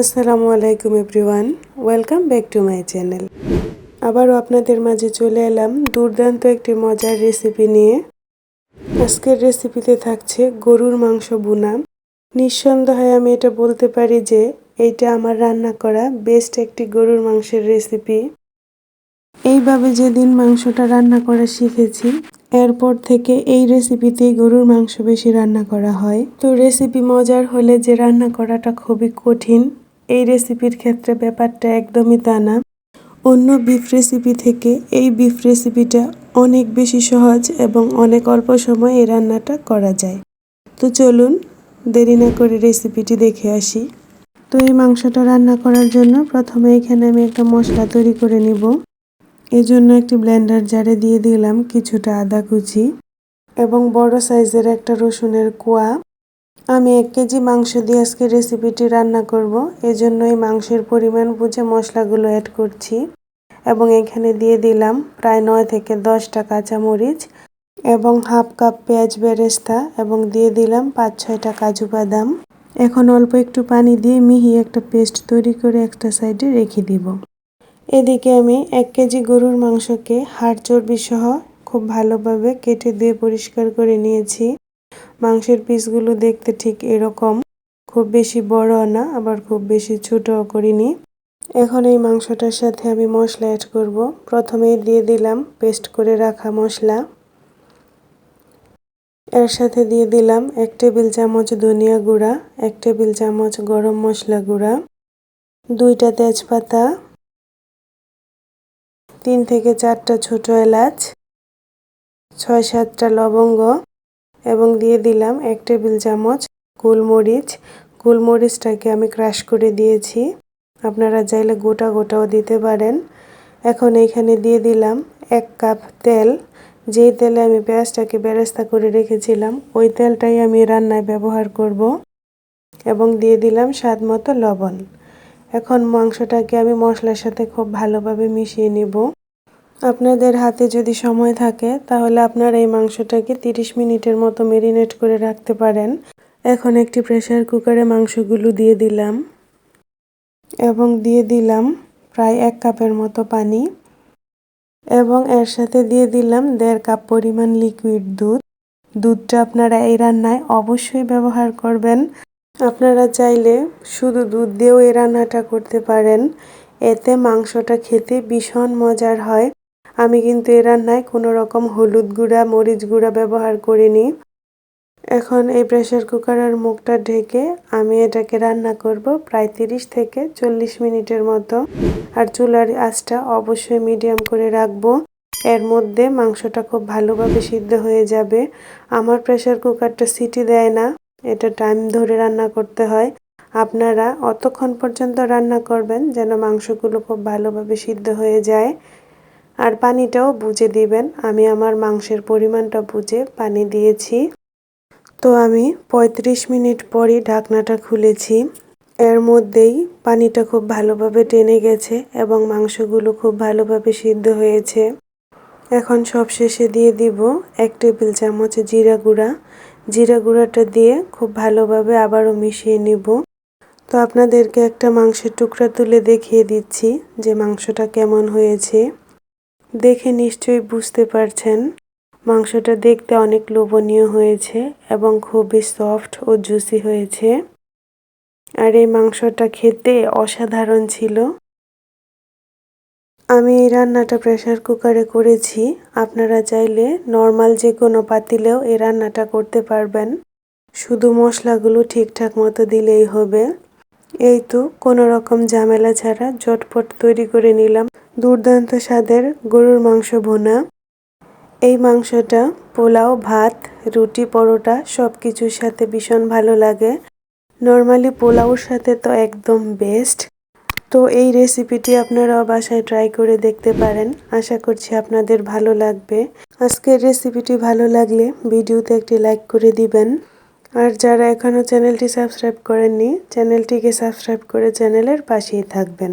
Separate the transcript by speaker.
Speaker 1: আসসালামু আলাইকুম everyone, welcome back to my channel. আবারও আপনাদের মাঝে চলে এলাম দুর্দান্ত একটি মজার রেসিপি নিয়ে। আজকের রেসিপিতে থাকছে গরুর মাংস বুনা। নিঃসন্দেহে আমি এটা বলতে পারি যে, এইটা আমার রান্না করা বেস্ট একটি গরুর মাংসের রেসিপি। এইভাবে যেদিন মাংসটা রান্না করা শিখেছি, এরপর থেকে এই রেসিপিতেই গরুর মাংস বেশি রান্না করা হয়। তো রেসিপি মজার হলে যে রান্না করাটা খুবই কঠিন এই রেসিপির ক্ষেত্রে ব্যাপারটা একদমই তা না। অন্য বিফ রেসিপি থেকে এই বিফ রেসিপিটা অনেক বেশি সহজ এবং অনেক অল্প সময় এই রান্নাটা করা যায়। তো চলুন, দেরি না করে রেসিপিটি দেখে আসি। তো এই মাংসটা রান্না করার জন্য প্রথমে এখানে আমি একটা মশলা তৈরি করে নিব। এই জন্য একটি ব্লেন্ডার জারে দিয়ে দিলাম কিছুটা আদা কুচি এবং বড় সাইজের একটা রসুনের কোয়া। আমি এক কেজি মাংস দিয়ে আজকে রেসিপিটি রান্না করব। এজন্য এই মাংসের পরিমাণ বুঝে মশলাগুলো অ্যাড করছি এবং এখানে দিয়ে দিলাম প্রায় নয় থেকে দশটা কাঁচামরিচ এবং হাফ কাপ পেঁয়াজ বেরেস্তা এবং দিয়ে দিলাম পাঁচ ছয়টা কাজু বাদাম। এখন অল্প একটু পানি দিয়ে মিহি একটা পেস্ট তৈরি করে একটা সাইডে রেখে দিব। এদিকে আমি এক কেজি গরুর মাংসকে হাড় চর্বি সহ খুব ভালোভাবে কেটে দিয়ে পরিষ্কার করে নিয়েছি। মাংসের পিসগুলো দেখতে ঠিক এরকম। খুব বেশি বড় না, আবার খুব বেশি ছোটও করিনি। এখন এই মাংসটার সাথে আমি মশলা অ্যাড করব। প্রথমেই দিয়ে দিলাম পেস্ট করে রাখা মশলা। এর সাথে দিয়ে দিলাম এক টেবিল চামচ ধনিয়া গুঁড়া, এক টেবিল চামচ গরম মশলা গুঁড়া, দুইটা তেজপাতা, তিন থেকে চারটা ছোট এলাচ, ছয় সাতটা লবঙ্গ এবং দিয়ে দিলাম এক টেবিল চামচ গোলমরিচ। গোলমরিচটাকে আমি ক্রাশ করে দিয়েছি। আপনারা চাইলে গোটা গোটাও দিতে পারেন। এখন এখানে দিয়ে দিলাম এক কাপ তেল। যেই তেলে আমি পেঁয়াজটাকে বেরেস্তা করে রেখেছিলাম, ওই তেলটাই আমি রান্নায় ব্যবহার করব এবং দিয়ে দিলাম স্বাদ মতো লবণ। এখন মাংসটাকে আমি মশলার সাথে খুব ভালোভাবে মিশিয়ে নিব। আপনাদের হাতে যদি সময় থাকে, তাহলে আপনারা এই মাংসটাকে 30 মিনিটের মতো মেরিনেট করে রাখতে পারেন। এখন একটি প্রেসার কুকারে মাংসগুলো দিয়ে দিলাম। এবং দিয়ে দিলাম প্রায় এক কাপের মতো পানি। এবং এর সাথে দিয়ে দিলাম দেড় কাপ পরিমাণ লিকুইড দুধ। দুধটা আপনারা এই রান্নায় অবশ্যই ব্যবহার করবেন। আপনারা চাইলে শুধু দুধ দিয়েও এই রান্নাটা করতে পারেন। এতে মাংসটা খেতে ভীষণ মজার হয়। আমি কিন্তু এ রান্নায় কোনো রকম হলুদ গুঁড়া, মরিচ গুঁড়া ব্যবহার করিনি। এখন এই প্রেশার কুকারের মুখটা ঢেকে আমি এটাকে রান্না করব প্রায় তিরিশ থেকে চল্লিশ মিনিটের মতো। আর চুলার আঁচটা অবশ্যই মিডিয়াম করে রাখব। এর মধ্যে মাংসটা খুব ভালোভাবে সিদ্ধ হয়ে যাবে। আমার প্রেশার কুকারটা সিটি দেয় না, এটা টাইম ধরে রান্না করতে হয়। আপনারা অতক্ষণ পর্যন্ত রান্না করবেন যেন মাংসগুলো খুব ভালোভাবে সিদ্ধ হয়ে যায়। আর পানিটাও বুঝে দিবেন। আমি আমার মাংসের পরিমাণটা বুঝে পানি দিয়েছি। তো আমি ৩৫ মিনিট পরই ঢাকনাটা খুলেছি। এর মধ্যেই পানিটা খুব ভালোভাবে টেনে গেছে এবং মাংসগুলো খুব ভালোভাবে সিদ্ধ হয়েছে। এখন সব শেষে দিয়ে দিব এক টেবিল চামচ জিরা গুঁড়া। জিরা গুঁড়াটা দিয়ে খুব ভালোভাবে আবারও মিশিয়ে নিব। তো আপনাদেরকে একটা মাংসের টুকরা তুলে দেখিয়ে দিচ্ছি যে মাংসটা কেমন হয়েছে। দেখে নিশ্চয়ই বুঝতে পারছেন। মাংসটা দেখতে অনেক লোভনীয় হয়েছে এবং খুবই সফট ও জুসি হয়েছে। আর এই মাংসটা খেতে অসাধারণ ছিল। আমি এই রান্নাটা প্রেশার কুকারে করেছি। আপনারা চাইলে নর্মাল যে কোনো পাতিলেও এই রান্নাটা করতে পারবেন। শুধু মশলাগুলো ঠিকঠাক মতো দিলেই হবে। এই তো, কোনো রকম ঝামেলা ছাড়া ঝটপট তৈরি করে নিলাম। দুর্দান্ত স্বাদের গরুর মাংস ভোনা এই মাংসটা পোলাও, ভাত, রুটি, পরোটা সব কিছুর সাথে ভীষণ ভালো লাগে। নর্মালি পোলাওর সাথে তো একদম বেস্ট তো এই রেসিপিটি আপনারাও বাসায় ট্রাই করে দেখতে পারেন। আশা করছি আপনাদের ভালো লাগবে। আজকের রেসিপিটি ভালো লাগলে ভিডিওতে একটি লাইক করে দিবেন। আর যারা এখনও চ্যানেলটি সাবস্ক্রাইব করেননি চ্যানেলটিকে সাবস্ক্রাইব করে চ্যানেলের পাশেই থাকবেন।